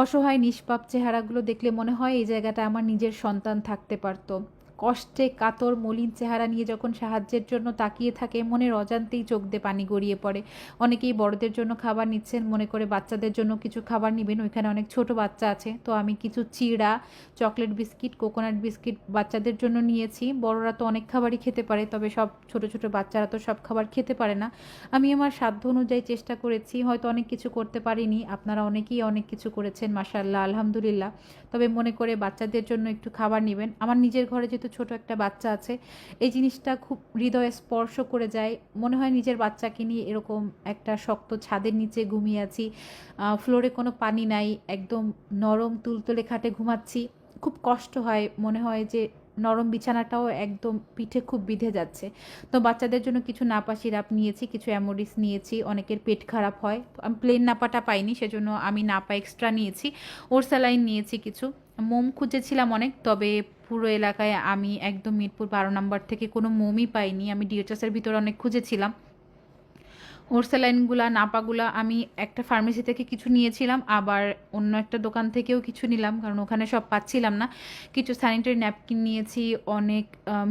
অসহায় নিষ্পাপ চেহারাগুলো দেখলে মনে হয় এই জায়গাটা আমার নিজের সন্তান থাকতে পারতো। কষ্টে কাতর, মলিন চেহারা নিয়ে যখন সাহায্যের জন্য তাকিয়ে থাকে মনের অজান্তেই চোখ দিয়ে পানি গড়িয়ে পড়ে। অনেকেই বড়দের জন্য খাবার নিচ্ছেন, মনে করে বাচ্চাদের জন্য কিছু খাবার নেবেন, ওইখানে অনেক ছোট বাচ্চা আছে। তো আমি কিছু চিড়া, চকলেট বিস্কিট, কোকোনাট বিস্কিট বাচ্চাদের জন্য নিয়েছি। বড়রা তো অনেক খাবারই খেতে পারে, তবে সব ছোট ছোট বাচ্চারা তো সব খাবার খেতে পারে না। আমি আমার সাধ্য অনুযায়ী চেষ্টা করেছি, হয়তো অনেক কিছু করতে পারিনি। আপনারা অনেকেই অনেক কিছু করেছেন মাসাল্লাহ আলহামদুলিল্লাহ। তবে মনে করে বাচ্চাদের জন্য একটু খাবার নেবেন। আমার নিজের ঘরে যেহেতু ছোট একটা বাচ্চা আছে, এই জিনিসটা খুব হৃদয়ে স্পর্শ করে যায়। মনে হয় নিজের বাচ্চাকে নিয়ে এরকম একটা শক্ত ছাদের নিচে ঘুমিয়ে আছি। ফ্লোরে কোনো পানি নাই, একদম নরম তুলতুলে খাটে ঘুমাচ্ছি। খুব কষ্ট হয়, মনে হয় যে নরম বিছানাটাও একদম পিঠে খুব বিধে যাচ্ছে। তো বাচ্চাদের জন্য কিছু নাপা সিরাপ নিয়েছি, কিছু অ্যামোডিস নিয়েছি, অনেকের পেট খারাপ হয়। আমি প্লেন নাপাটা পাইনি, সেজন্য আমি নাপা এক্সট্রা নিয়েছি। ওর স্যালাইন নিয়েছি কিছু। মোম খুঁজেছিলাম অনেক, তবে পুরো এলাকায় আমি একদম মিরপুর বারো নম্বর থেকে কোনো মোমই পাইনি। আমি ডিএচএসের ভিতরে অনেক খুঁজেছিলাম। ওর স্যালাইনগুলা, নাপাগুলা আমি একটা ফার্মেসি থেকে কিছু নিয়েছিলাম, আবার অন্য একটা দোকান থেকেও কিছু নিলাম, কারণ ওখানে সব পাচ্ছিলাম না। কিছু স্যানিটারি ন্যাপকিন নিয়েছি, অনেক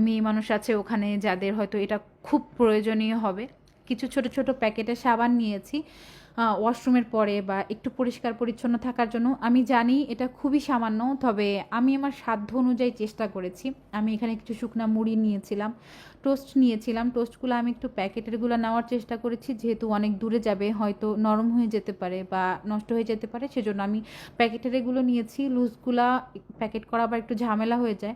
মেয়ে মানুষ আছে ওখানে যাদের হয়তো এটা খুব প্রয়োজনীয় হবে। কিছু ছোট ছোট প্যাকেটে সাবান নিয়েছি ওয়াশরুমের পরে বা একটু পরিষ্কার পরিচ্ছন্ন থাকার জন্য। আমি জানি এটা খুবই সামান্য, তবে আমি আমার সাধ্য অনুযায়ী চেষ্টা করেছি। আমি এখানে কিছু শুকনা মুড়ি নিয়েছিলাম, টোস্ট নিয়েছিলাম। টোস্টগুলো আমি একটু প্যাকেটেরগুলো নেওয়ার চেষ্টা করেছি, যেহেতু অনেক দূরে যাবে, হয়তো নরম হয়ে যেতে পারে বা নষ্ট হয়ে যেতে পারে, সেজন্য আমি প্যাকেটের এগুলো নিয়েছি। লুজগুলা প্যাকেট করা আবার একটু ঝামেলা হয়ে যায়।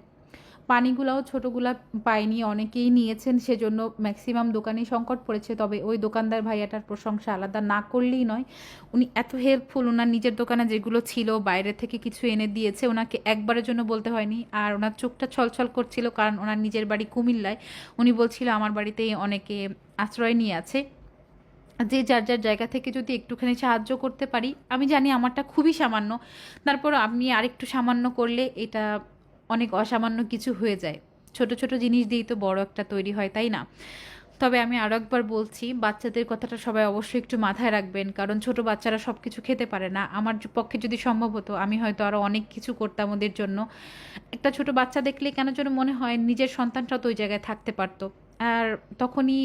পানিগুলাও ছোটোগুলা পাইনি, অনেকেই নিয়েছেন, সেজন্য ম্যাক্সিমাম দোকানেই সংকট পড়েছে। তবে ওই দোকানদার ভাইয়াটার প্রশংসা আলাদা না করলেই নয়, উনি এত হেল্পফুল ওনার নিজের দোকানে যেগুলো ছিল, বাইরে থেকে কিছু এনে দিয়েছে ওনাকে একবারের জন্য বলতে হয়নি। আর ওনার চোখটা ছলছল করছিল, কারণ ওনার নিজের বাড়ি কুমিল্লায়। উনি বলছিল, আমার বাড়িতেই অনেকে আশ্রয় নিয়ে আছে। যে যার যার জায়গা থেকে যদি একটুখানি সাহায্য করতে পারি, আমি জানি আমারটা খুবই সামান্য। তারপর আপনি আরেকটু সামান্য করলে এটা অনেক অসামান্য কিছু হয়ে যায়। ছোট ছোট জিনিস দিয়েই তো বড় একটা তৈরি হয়, তাই না? তবে আমি আরও একবার বলছি, বাচ্চাদের কথাটা সবাই অবশ্যই একটু মাথায় রাখবেন, কারণ ছোট বাচ্চারা সব কিছু খেতে পারে না। আমার পক্ষে যদি সম্ভব হতো, আমি হয়তো আরও অনেক কিছু করতাম ওদের জন্য। একটা ছোট বাচ্চা দেখলে কেন যেন মনে হয় নিজের সন্তানটাও তো ওই জায়গায় থাকতে পারতো। আর তখনই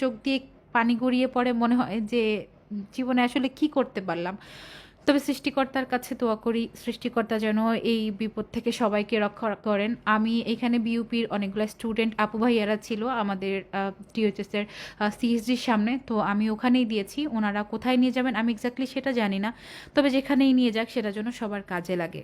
চোখ দিয়ে পানি গড়িয়ে পড়ে মনে হয় যে জীবনে আসলে কি করতে পারলাম? তবে সৃষ্টিকর্তার কাছে দোয়া করি, সৃষ্টিকর্তা যেন এই বিপদ থেকে সবাইকে রক্ষা করেন। আমি এখানে বিউপির অনেকগুলো স্টুডেন্ট আপু ভাইয়ারা ছিল আমাদের টিএচএসের সিএসডির সামনে। তো আমি ওখানেই দিয়েছি, ওনারা কোথায় নিয়ে যাবেন আমি এক্স্যাক্টলি সেটা জানি না। তবে যেখানেই নিয়ে যাক সেটা যেন সবার কাজে লাগে।